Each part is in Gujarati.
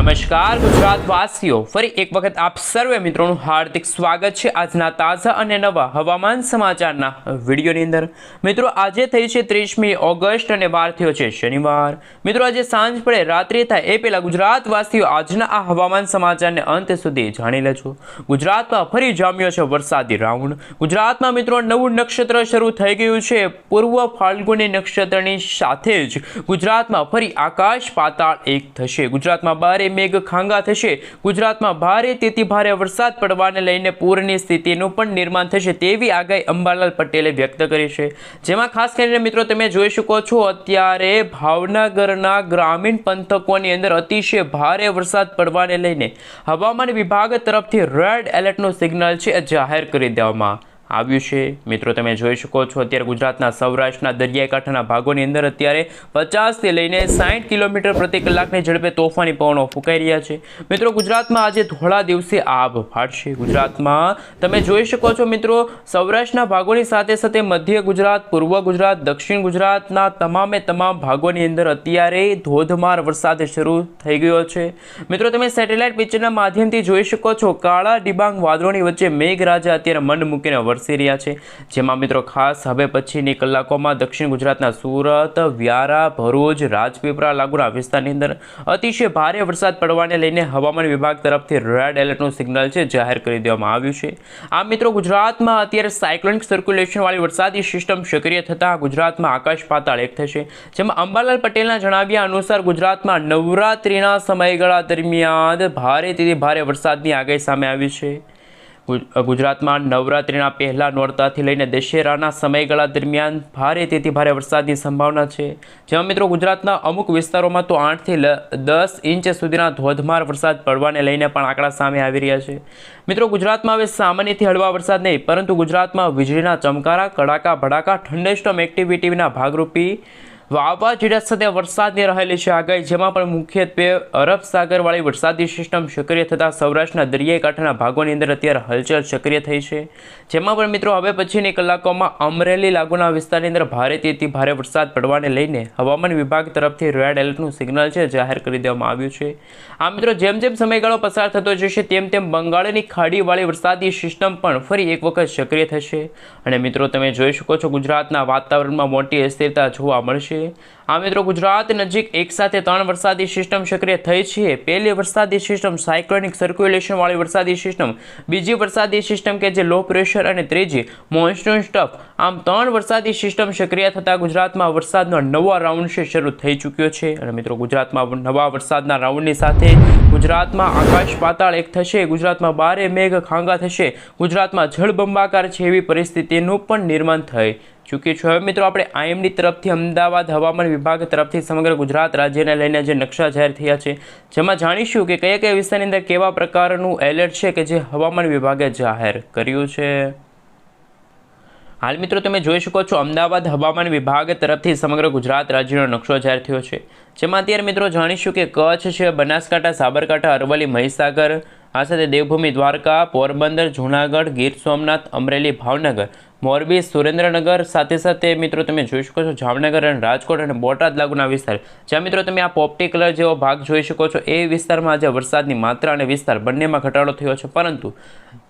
નમસ્કાર ગુજરાત વાસીઓ ફરી એક વખત આપ સર્વે મિત્રોનું હાર્દિક સ્વાગત છે આજના તાજા અને નવા હવામાન સમાચારના વિડીયોની અંદર. મિત્રો, આજે થઈ છે ત્રીસમી ઓગસ્ટ અને વાર થયો છે શનિવાર. મિત્રો, આજે સાંજ પડે, રાત્રે થાય, એ પહેલાં ગુજરાત વાસીઓ આજના આ હવામાન સમાચારને અંત સુધી જાણી લેજો. ગુજરાતમાં ફરી જામ્યો છે વરસાદી રાઉન્ડ. ગુજરાતમાં મિત્રો, નવું નક્ષત્ર શરૂ થઈ ગયું છે. પૂર્વ ફાલ્ગુની નક્ષત્રની સાથે જ ગુજરાતમાં ફરી આકાશ પાતાળ એક થશે. ગુજરાતમાં ભારે મેઘ ખાંગા થશે. ગુજરાતમાં ભારે, તેથી ભારે વરસાદ પડવાને લઈને પૂરની સ્થિતિનું પણ નિર્માણ થશે તેવી આગાહી અંબાલાલ પટેલે વ્યક્ત કરી છે. જેમાં ખાસ કરીને મિત્રો તમે જોઈ શકો છો, અત્યારે ભાવનગરના ગ્રામીણ પંથકોની અંદર અતિશય ભારે વરસાદ પડવાને લઈને હવામાન વિભાગ તરફથી રેડ એલર્ટનું સિગ્નલ છે જાહેર કરી દેવામાં. આવ્યું છે. મિત્રો, તમે જોઈ શકો છો, અત્યારે ગુજરાતના સૌરાષ્ટ્રના દરિયાકાંઠાના ભાગોની અંદર અત્યારે પચાસથી લઈને સાઠ કિલોમીટર પ્રતિ કલાકની ઝડપે તોફાની પવનો ફૂંકાઈ રહ્યા છે. મિત્રો, ગુજરાતમાં આજે ધોળા દિવસે આભ ફાટશે. ગુજરાતમાં તમે જોઈ શકો છો, મિત્રો, સૌરાષ્ટ્રના ભાગોની સાથે સાથે મધ્ય ગુજરાત, પૂર્વ ગુજરાત, દક્ષિણ ગુજરાતના તમામે તમામ ભાગોની અંદર અત્યારે ધોધમાર વરસાદ શરૂ થઈ ગયો છે. મિત્રો, તમે સેટેલાઇટ પિક્ચરના માધ્યમથી જોઈ શકો છો, કાળા ડિબાંગ વાદળોની વચ્ચે મેઘરાજા અત્યારે મન મૂકીને વરસી રહ્યા છે. જેમાં મિત્રો ખાસ હવે પછીની કલાકોમાં દક્ષિણ ગુજરાતના સુરત, વ્યારા, ભરૂચ, રાજપીપળા લાગુના વિસ્તારની અંદર અતિશય ભારે વરસાદ પડવાને લઈને હવામાન વિભાગ તરફથી રેડ એલર્ટનું સિગ્નલ છે, જાહેર કરી દેવામાં આવ્યું છે. આ મિત્રો ગુજરાતમાં અત્યારે સાયક્લોનિક સર્ક્યુલેશનવાળી વરસાદી સિસ્ટમ સક્રિય થતાં ગુજરાતમાં આકાશ પાતાળ એક થશે. જેમાં અંબાલાલ પટેલના જણાવ્યા અનુસાર ગુજરાતમાં નવરાત્રિના સમયગાળા દરમિયાન ભારેથી ભારે વરસાદની આગાહી સામે આવી છે. ગુજરાતમાં નવરાત્રિના પહેલા નોરતાથી લઈને દશેરાના સમયગાળા દરમિયાન ભારે તેથી ભારે વરસાદની સંભાવના છે. જેમાં મિત્રો ગુજરાતના અમુક વિસ્તારોમાં તો આઠથી દસ ઇંચ સુધીના ધોધમાર વરસાદ પડવાને લઈને પણ આંકડા સામે આવી રહ્યા છે. મિત્રો ગુજરાતમાં હવે સામાન્યથી હળવા વરસાદ નહીં, પરંતુ ગુજરાતમાં વીજળીના ચમકારા, કડાકા, ભડાકા થંડરસ્ટોમ એક્ટિવિટીના ભાગરૂપી વાવાઝોડા સાથે વરસાદની રહેલી છે આગાહી, જેમાં પણ મુખ્યત્વે અરબ સાગરવાળી વરસાદી સિસ્ટમ સક્રિય થતાં સૌરાષ્ટ્રના દરિયાઈ કાંઠાના ભાગોની અંદર અત્યારે હલચલ સક્રિય થઈ છે. જેમાં પણ મિત્રો, હવે પછીની કલાકોમાં અમરેલી લાગુના વિસ્તારની અંદર ભારેથી ભારે વરસાદ પડવાને લઈને હવામાન વિભાગ તરફથી રેડ એલર્ટનું સિગ્નલ છે, જાહેર કરી દેવામાં આવ્યું છે. આ મિત્રો, જેમ જેમ સમયગાળો પસાર થતો જશે, તેમ તેમ બંગાળની ખાડીવાળી વરસાદી સિસ્ટમ પણ ફરી એક વખત સક્રિય થશે. અને મિત્રો, તમે જોઈ શકો છો ગુજરાતના વાતાવરણમાં મોટી અસ્થિરતા જોવા મળશે. આ મિત્રો ગુજરાત નજીક એકસાથે ત્રણ વરસાદી સિસ્ટમ સક્રિય થઈ છે. પહેલી વરસાદી સિસ્ટમ સાયક્લોનિક સર્ક્યુલેશનવાળી વરસાદી સિસ્ટમ, બીજી વરસાદી સિસ્ટમ કે જે લો પ્રેશર અને ત્રીજી મોન્સૂન સ્ટફ આમ ત્રણ વરસાદી સિસ્ટમ સક્રિય થતાં ગુજરાતમાં વરસાદનો નવો રાઉન્ડ છે, શરૂ થઈ ચૂક્યો છે. અને મિત્રો ગુજરાતમાં નવા વરસાદના રાઉન્ડની સાથે ગુજરાતમાં આકાશ પાતાળ એક થશે, ગુજરાતમાં બારે મેઘ ખાંગા થશે, ગુજરાતમાં જળબંબાકાર છે એવી પરિસ્થિતિનું પણ નિર્માણ થઈ ચૂકી છું. હવે મિત્રો આપણે આઈએમડી તરફથી અમદાવાદ હવામાન વિભાગ તરફથી સમગ્ર ગુજરાત રાજ્યને લઈને જે નકશા જાહેર થયા છે, જેમાં જાણીશું કે કયા કયા વિસ્તારની અંદર કેવા પ્રકારનું એલર્ટ છે કે જે હવામાન વિભાગે જાહેર કર્યું છે. હાલ મિત્રો તમે જોઈ શકો છો અમદાવાદ હવામાન વિભાગ તરફથી સમગ્ર ગુજરાત રાજ્યનો નકશો જાહેર થયો છે. જેમાં અત્યારે મિત્રો જાણીશું કે કચ્છ છે, બનાસકાંઠા, સાબરકાંઠા, અરવલ્લી, મહીસાગર આ સાથે દેવભૂમિ દ્વારકા, પોરબંદર, જૂનાગઢ, ગીર સોમનાથ, અમરેલી, ભાવનગર, મોરબી, સુરેન્દ્રનગર સાથે સાથે મિત્રો તમે જોઈ શકો છો જામનગર અને રાજકોટ અને બોટાદ લાગુના વિસ્તાર. જ્યાં મિત્રો તમે આ પોપટી કલર જેવો ભાગ જોઈ શકો છો, એ વિસ્તારમાં આજે વરસાદની માત્રા અને વિસ્તાર બંનેમાં ઘટાડો થયો છે. પરંતુ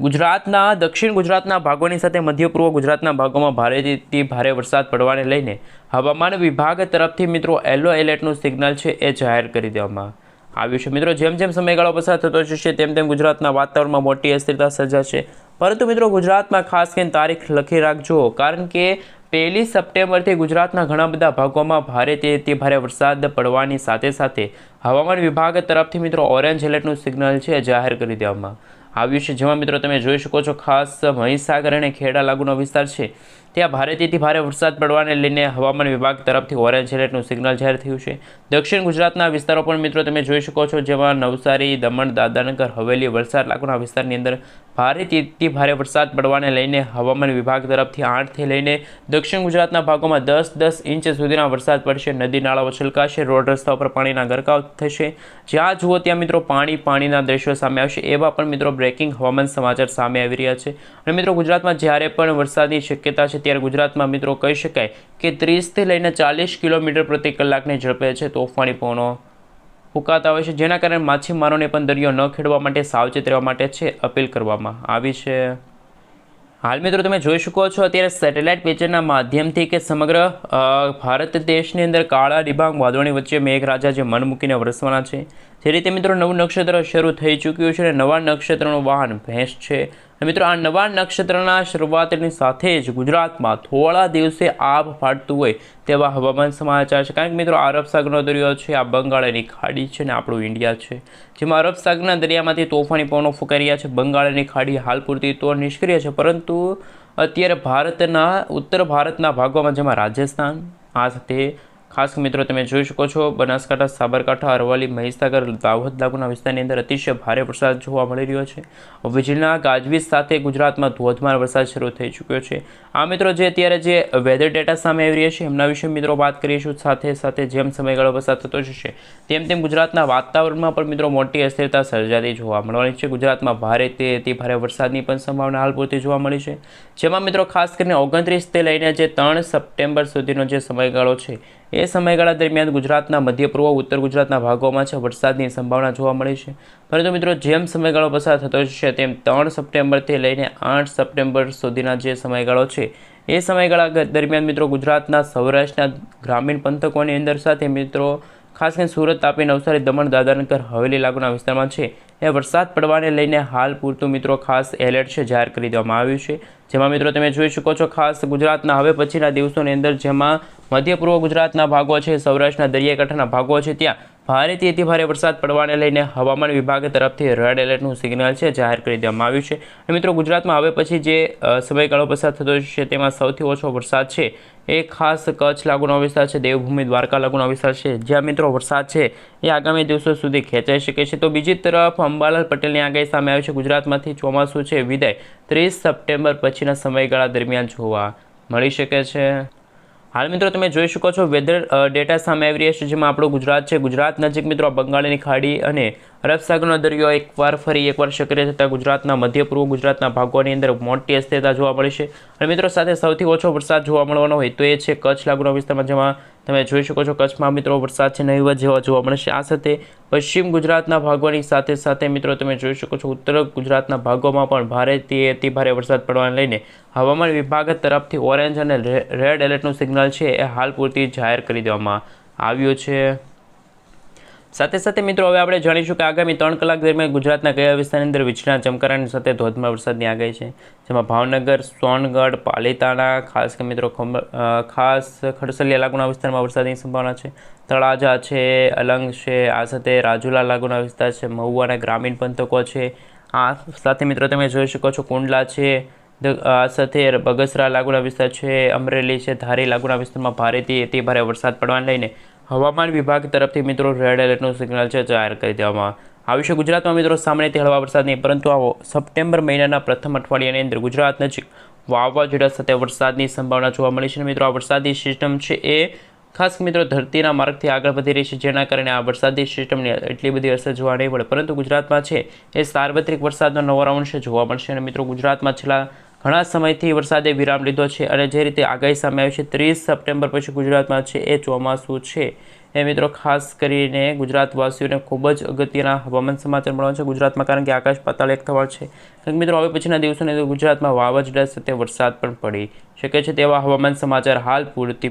ગુજરાતના, દક્ષિણ ગુજરાતના ભાગોની સાથે મધ્ય પૂર્વ ગુજરાતના ભાગોમાં ભારેથી ભારે વરસાદ પડવાને લઈને હવામાન વિભાગ તરફથી મિત્રો યલો એલર્ટનું સિગ્નલ છે, એ જાહેર કરી દેવામાં આવ્યું છે. મિત્રો, જેમ જેમ સમયગાળો પસાર થતો જશે, તેમ તેમ ગુજરાતના વાતાવરણમાં મોટી અસ્થિરતા સર્જાશે. પરંતુ મિત્રો, ગુજરાતમાં ખાસ કરીને તારીખ લખી રાખજો. કારણ કે પહેલી સપ્ટેમ્બરથી ગુજરાતના ઘણા બધા ભાગોમાં ભારે તે ભારે વરસાદ પડવાની સાથે સાથે હવામાન વિભાગ તરફથી મિત્રો, ઓરેન્જ એલર્ટનું સિગ્નલ છે જાહેર કરી દેવામાં આવ્યું છે. જેમાં મિત્રો, તમે જોઈ શકો છો, ખાસ મહીસાગર અને ખેડા લાગુનો વિસ્તાર છે. ત્યાં ભારેથી ભારે વરસાદ પડવાને લઈને હવામાન વિભાગ તરફથી ઓરેન્જ એલર્ટનું સિગ્નલ જાહેર થયું છે. દક્ષિણ ગુજરાતના વિસ્તારો પણ મિત્રો તમે જોઈ શકો છો, જેમાં નવસારી, દમણ, દાદરાનગર, હવેલી, વલસાડ લાગુના વિસ્તારની અંદર ભારેથી ભારે વરસાદ પડવાને લઈને હવામાન વિભાગ તરફથી આઠથી લઈને દક્ષિણ ગુજરાતના ભાગોમાં દસ દસ ઇંચ સુધીના વરસાદ પડશે. નદી નાળાઓ છલકાશે, રોડ રસ્તા ઉપર પાણીના ગરકાવ થશે. જ્યાં જુઓ ત્યાં મિત્રો પાણી પાણીના દ્રશ્યો સામે આવશે. એવા પણ મિત્રો બ્રેકિંગ હવામાન સમાચાર સામે આવી રહ્યા છે. અને મિત્રો ગુજરાતમાં જ્યારે પણ વરસાદની શક્યતા છે ત્યારે ગુજરાતમાં મિત્રો કહી શકાય કે ત્રીસથી લઈને ચાલીસ કિલોમીટર પ્રતિ કલાકની ઝડપે છે તોફાની પવનો ફૂંકાતા હોય છે. જેના કારણે માછીમારોને પણ દરિયો ન ખેડવા માટે સાવચેત રહેવા માટે છે અપીલ કરવામાં આવી છે. હાલ મિત્રો તમે જોઈ શકો છો અત્યારે સેટેલાઇટ પિક્ચરના માધ્યમથી કે સમગ્ર ભારત દેશની અંદર કાળા ડિબાંગ વાદળોની વચ્ચે મેઘરાજા જે મન મૂકીને વરસવાના છે. જે રીતે મિત્રો નવું નક્ષત્ર શરૂ થઈ ચૂક્યું છે અને નવા નક્ષત્રનું વાહન ભેંસ છે. મિત્રો, આ નવા નક્ષત્રના શરૂઆતની સાથે જ ગુજરાતમાં થોડા દિવસે આભ ફાટતું હોય તેવા હવામાન સમાચાર છે. કારણ કે મિત્રો અરબ દરિયો છે, આ બંગાળની ખાડી છે ને આપણું ઇન્ડિયા છે. જેમાં અરબ સાગરના દરિયામાંથી તોફાની પવનો ફૂંકાઈ રહ્યા છે. બંગાળની ખાડી હાલ પૂરતી તો નિષ્ક્રિય છે, પરંતુ અત્યારે ભારતના, ઉત્તર ભારતના ભાગોમાં, જેમાં રાજસ્થાન, આ સાથે ખાસ મિત્રો, તમે જોઈ શકો છો, બનાસકાંઠા, સાબરકાંઠા, અરવલ્લી, મહીસાગર, દાહોદ લાગુના વિસ્તારની અંદર અતિશય ભારે વરસાદ જોવા મળી રહ્યો છે. વીજળીના ગાજવીજ સાથે ગુજરાતમાં ધોધમાર વરસાદ શરૂ થઈ ચૂક્યો છે. આ મિત્રો, જે અત્યારે જે વેધર ડેટા સામે આવી રહ્યા છે, એમના વિશે મિત્રો વાત કરીશું સાથે સાથે જેમ સમયગાળો વરસાદ થતો જશે, તેમ તેમ ગુજરાતના વાતાવરણમાં પણ મિત્રો મોટી અસ્થિરતા સર્જાતી જોવા મળવાની છે. ગુજરાતમાં ભારે તે અતિ ભારે વરસાદની પણ સંભાવના હાલ પૂરતી જોવા મળી છે. જેમાં મિત્રો ખાસ કરીને ઓગણત્રીસથી લઈને જે ત્રણ સપ્ટેમ્બર સુધીનો જે સમયગાળો છે એ સમયગાળા દરમિયાન ગુજરાતના મધ્ય પૂર્વ ઉત્તર ગુજરાતના ભાગોમાં છે. વરસાદની સંભાવના જોવા મળી છે. પરંતુ મિત્રો, જેમ સમયગાળો પસાર થતો છે તેમ ત્રણ સપ્ટેમ્બરથી લઈને આઠ સપ્ટેમ્બર સુધીના જે સમયગાળો છે, એ સમયગાળા દરમિયાન મિત્રો, ગુજરાતના સૌરાષ્ટ્રના ગ્રામીણ પંથકોની અંદર સાથે મિત્રો, ખાસ કરીને સુરત તાપી નવસારી દમણ દાદરનગર હવેલી લાગુના વિસ્તારમાં છે. એ વરસાદ પડવાને લઈને હાલ પૂરતું મિત્રો ખાસ એલર્ટ છે, જાહેર કરી દેવામાં આવ્યું છે. જેમાં મિત્રો તમે જોઈ શકો છો, ખાસ ગુજરાતના હવે પછીના દિવસોની અંદર જેમાં મધ્ય પૂર્વ ગુજરાતના ભાગો છે, સૌરાષ્ટ્રના દરિયાકાંઠાના ભાગો છે, ત્યાં ભારેથી અતિ ભારે વરસાદ પડવાને લઈને હવામાન વિભાગ તરફથી રેડ એલર્ટનું સિગ્નલ છે, જાહેર કરી દેવામાં આવ્યું છે. મિત્રો ગુજરાતમાં હવે પછી જે સમયગાળો પસાર થતો છે તેમાં સૌથી ઓછો વરસાદ છે એ ખાસ કચ્છ લાગુનો વિસ્તાર છે, દેવભૂમિ દ્વારકા લાગુનો વિસ્તાર છે. જ્યાં મિત્રો વરસાદ છે, એ આગામી દિવસો સુધી ખેંચાઈ શકે છે. તો બીજી તરફ અંબાલાલ પટેલની આગાહી સામે આવી છે. ગુજરાતમાંથી ચોમાસું છે, વિદાય ત્રીસ સપ્ટેમ્બર પછીના સમયગાળા દરમિયાન જોવા મળી શકે છે. હાલ મિત્રો તમે જોઈ શકો છો વેધર ડેટા સામે આવી રહ્યા છે, જેમાં આપણું ગુજરાત છે. ગુજરાત નજીક મિત્રો બંગાળની ખાડી અને અરબ સાગરનો દરિયો એકવાર ફરી એકવાર સક્રિય થતાં ગુજરાતના મધ્ય પૂર્વ ગુજરાતના ભાગોની અંદર મોટી અસ્થિરતા જોવા મળી છે. અને મિત્રો સાથે સૌથી ઓછો વરસાદ જોવા મળવાનો હોય તો એ છે કચ્છ લાગુના વિસ્તારમાં, જેમાં તમે જોઈ શકો છો કચ્છમાં મિત્રો વરસાદ છે નહીવત જેવા જોવા મળશે આ સાથે પશ્ચિમ ગુજરાતના ભાગોની સાથે સાથે મિત્રો તમે જોઈ શકો છો ઉત્તર ગુજરાતના ભાગોમાં પણ ભારેથી અતિ ભારે વરસાદ પડવાને લઈને હવામાન વિભાગ તરફથી ઓરેન્જ અને રેડ એલર્ટનું સિગ્નલ છે એ હાલ પૂરતી જાહેર કરી દેવામાં આવ્યું છે. સાથે સાથે મિત્રો, હવે આપણે જાણીશું કે આગામી ત્રણ કલાક દરમિયાન ગુજરાતના કયા વિસ્તારની અંદર વીજળીના ચમકારાની સાથે ધોધમાર વરસાદની આગાહી છે? જેમાં ભાવનગર, સોનગઢ, પાલીતાણા, ખાસ કે મિત્રો ખાસ ખડસલિયા લાગુના વિસ્તારમાં વરસાદની સંભાવના છે. તળાજા છે, અલંગ છે, આ સાથે રાજુલા લાગુના વિસ્તાર છે મહુવાના ગ્રામીણ પંથકો છે. આ સાથે મિત્રો, તમે જોઈ શકો છો કુંડલા છે આ સાથે બગસરા લાગુના વિસ્તાર છે, અમરેલી છે, ધારી લાગુના વિસ્તારમાં ભારેથી અતિ ભારે વરસાદ પડવાને લઈને હવામાન વિભાગ તરફથી મિત્રો રેડ એલર્ટનું સિગ્નલ છે જાહેર કરી દેવામાં આવ્યું છે. ગુજરાતમાં મિત્રો સામાન્યથી હળવા વરસાદ નહીં, પરંતુ આવો સપ્ટેમ્બર મહિનાના પ્રથમ અઠવાડિયાની અંદર ગુજરાત નજીક વાવાઝોડા સાથે વરસાદની સંભાવના જોવા મળી છે. મિત્રો, આ વરસાદી સિસ્ટમ છે એ ખાસ મિત્રો ધરતીના માર્ગથી આગળ વધી રહી છે, જેના કારણે આ વરસાદી સિસ્ટમની એટલી બધી અસર જોવા નહીં મળે. પરંતુ ગુજરાતમાં છે એ સાર્વત્રિક વરસાદનો નવો રાઉન્ડ છે, જોવા મળશે. અને મિત્રો, ગુજરાતમાં છેલ્લા ઘણા સમયથી વરસાદે વિરામ લીધો છે અને જે રીતે આગાહી સામે આવી છે, ત્રીસ સપ્ટેમ્બર પછી ગુજરાતમાં છે એ ચોમાસું છે. એ મિત્રો ખાસ કરીને ગુજરાતવાસીઓને ખૂબ જ અગત્યના હવામાન સમાચાર મળવા છે. ગુજરાતમાં કારણ કે આકાશ પાતાળ એક થવા છે. કારણ મિત્રો, હવે પછીના દિવસોની ગુજરાતમાં વાવાઝોડા સાથે વરસાદ પણ પડી શકે છે તેવા હવામાન સમાચાર હાલ પૂરતી